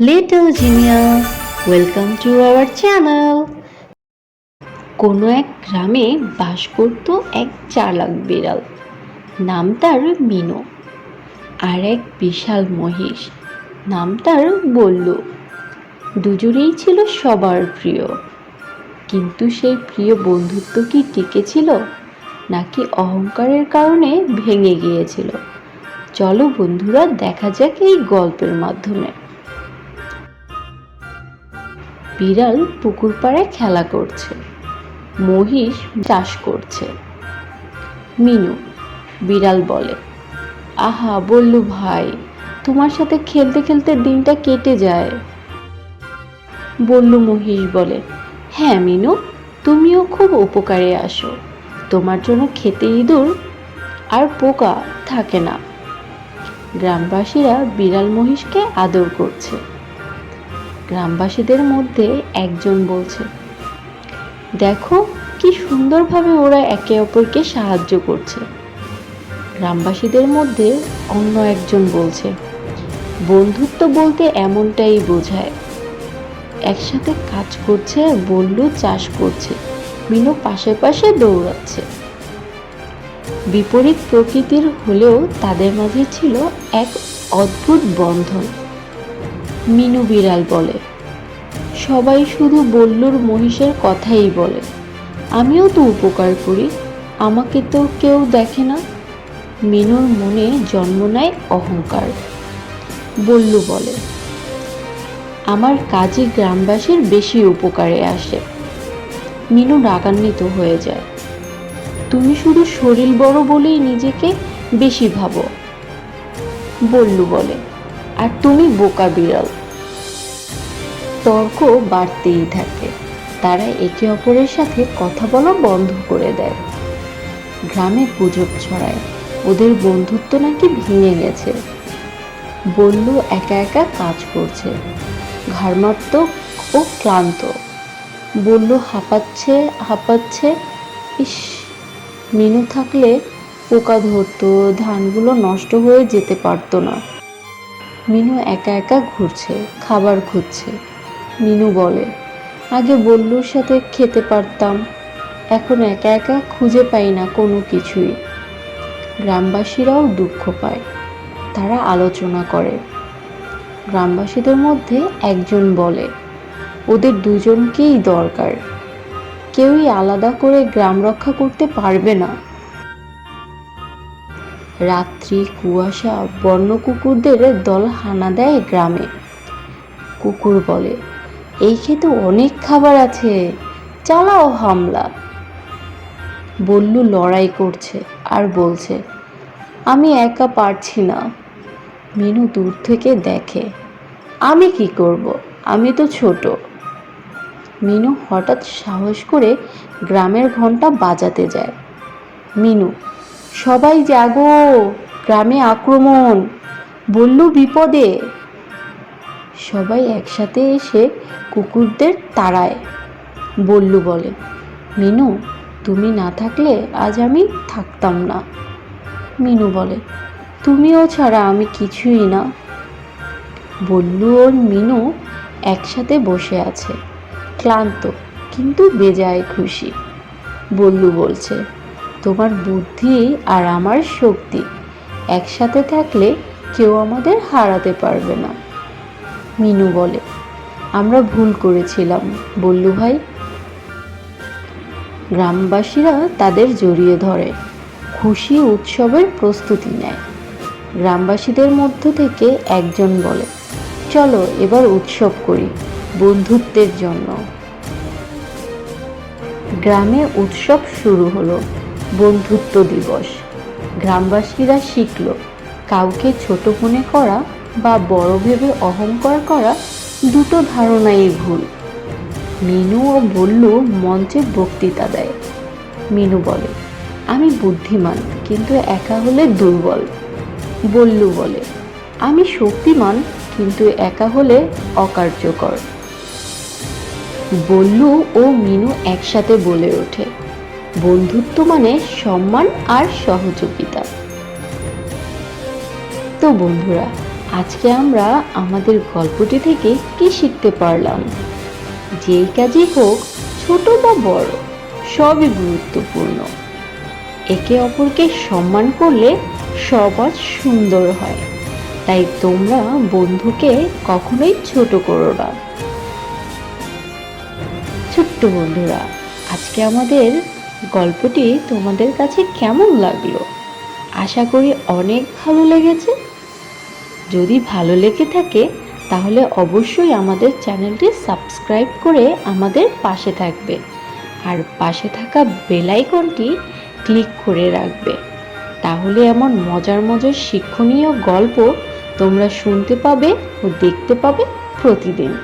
Little Genius, welcome to our channel কোনো এক গ্রামে বাস করত এক চালাক বিড়াল। নাম তার মিনু। আর এক বিশাল মহিষ। নাম তার বল্লু। দুজনেই ছিল সবার প্রিয়। কিন্তু সেই প্রিয় বন্ধুত্ব কি টিকেছিল নাকি অহংকারের কারণে ভেঙে গিয়েছিল? চলো বন্ধুরা দেখা যাক এই গল্পের মাধ্যমে। বিড়াল পুকুর পাড়ায় খেলা করছে। মহিষ চাষ করছে। মিনু, বিড়াল বলে, আহা, বললু ভাই, তোমার সাথে খেলতে খেলতে দিনটা কেটে যায়। বললু মহিষ বলে হ্যাঁ মিনু, তুমিও খুব উপকারে আসো। তোমার জন্য খেতে ইঁদুর আর পোকা থাকে না। গ্রামবাসীরা বিড়াল মহিষকে আদর করছে। গ্রামবাসীদের মধ্যে একজন বলছে, দেখো কি সুন্দরভাবে ওরা একে অপরকে সাহায্য করছে। গ্রামবাসীদের মধ্যে অন্য একজন বলছে, বন্ধুত্ব বলতে এমনটাই বোঝায়। একসাথে কাজ করছে, বললু চাষ করছে, মিনু পাশে পাশে দৌড়াচ্ছে। বিপরীত প্রকৃতির হলেও তাদের মাঝে ছিল এক অদ্ভুত বন্ধন। মিনু বিড়াল বলে। সবাই শুধু বল্লুর মহিষের কথাই বলে। আমিও তো উপকার করি, আমাকে তো কেউ দেখে না। মিনুর মনে জন্ম নেয় অহংকার। বল্লু বলে, আমার কাজে গ্রামবাসীর বেশি উপকারে আসে মিনু রাগান্বিত হয়ে যায়। তুমি শুধু শরীর বড় বলেই নিজেকে বেশি ভাবো বল্লু বলে আর তুমি বোকা বিড়াল। তর্ক বাড়তেই থাকে। তারা একে অপরের সাথে কথা বলা বন্ধ করে দেয়। গ্রামে গুজব ছড়ায়। ওদের বন্ধুত্ব নাকি ভেঙে গেছে। বললু একা একা কাজ করছে। ঘাড়মাত্ম ও ক্লান্ত। বললু হাঁপাচ্ছে হাঁপাচ্ছে। ইস, মিনু থাকলে পোকা ধরতো, ধানগুলো নষ্ট হয়ে যেতে পারতো না। মিনু একা একা ঘুরছে, খাবার খুঁজছে। মিনু বলে, আগে বল্লুর সাথে খেতে পারতাম, এখন একা একা খুঁজে পাই না কোনো কিছুই। গ্রামবাসীরাও দুঃখ পায়, তারা আলোচনা করে। গ্রামবাসীদের মধ্যে একজন বলে, ওদের দুজনকেই দরকার। কেউই আলাদা করে গ্রাম রক্ষা করতে পারবে না। রাত্রি কুয়াশা বন্য কুকুরদের দল হানা দেয় গ্রামে। কুকুর বলে, এই খেতে অনেক খাবার আছে, চালাও হামলা। বল্লু লড়াই করছে আর বলছে, আমি একা পারছি না। মিনু দূর থেকে দেখে, আমি কি করব? আমি তো ছোট। মিনু হঠাৎ সাহস করে গ্রামের ঘণ্টা বাজাতে যায়। মিনু সবাই জাগো, গ্রামে আক্রমণ, বললু বিপদে। সবাই একসাথে এসে কুকুরদের তাড়ায়, বল্লু বলে, মিনু, তুমি না থাকলে আজ আমি থাকতাম না। মিনু বলে, তুমিও ছাড়া আমি কিছুই না। বল্লু ওর মিনু একসাথে বসে আছে, ক্লান্ত কিন্তু বেজায় খুশি। বল্লু বলছে তোমার বুদ্ধি আর আমার শক্তি। একসাথে থাকলে কেউ আমাদের হারাতে পারবে না। মিনু বলে, আমরা ভুল করেছিলাম, বল্লু ভাই। গ্রামবাসীরা তাদের জড়িয়ে ধরে, খুশি উৎসবের প্রস্তুতি নেয়। গ্রামবাসীদের মধ্য থেকে একজন বলে, চলো এবার উৎসব করি, বন্ধুত্বের জন্য। গ্রামে উৎসব শুরু হলো। বন্ধুত্ব দিবস। গ্রামবাসীরা শিখল, কাউকে ছোট মনে করা বা বড় ভেবে অহংকার করা দুটো ধারণাই ভুল। মিনু ও বল্লু মঞ্চে বক্তৃতা দেয়। মিনু বলে, আমি বুদ্ধিমান, কিন্তু একা হলে দুর্বল। বল্লু বলে, আমি শক্তিমান, কিন্তু একা হলে অকার্যকর। বল্লু ও মিনু একসাথে বলে ওঠে। বন্ধুত্ব মানে সম্মান আর সহযোগিতা। তো বন্ধুরা, আজকে আমরা আমাদের গল্পটি থেকে কি শিখতে পারলাম? যেই কাজই হোক, ছোট বা বড়, সবই গুরুত্বপূর্ণ। একে অপরকে সম্মান করলে সমাজ সুন্দর হয়। তাই তোমরা বন্ধুকে কখনোই ছোট করো না। ছোট্ট বন্ধুরা, আজকে আমাদের গল্পটি তোমাদের কাছে কেমন লাগল? আশা করি অনেক ভালো লেগেছে। যদি ভালো লেগে থাকে, তাহলে অবশ্যই আমাদের চ্যানেলটি সাবস্ক্রাইব করে আমাদের পাশে থাকবে। আর পাশে থাকা বেল আইকনটি ক্লিক করে রাখবে। তাহলে এমন মজার মজার শিক্ষণীয় গল্প তোমরা শুনতে পাবে ও দেখতে পাবে প্রতিদিন।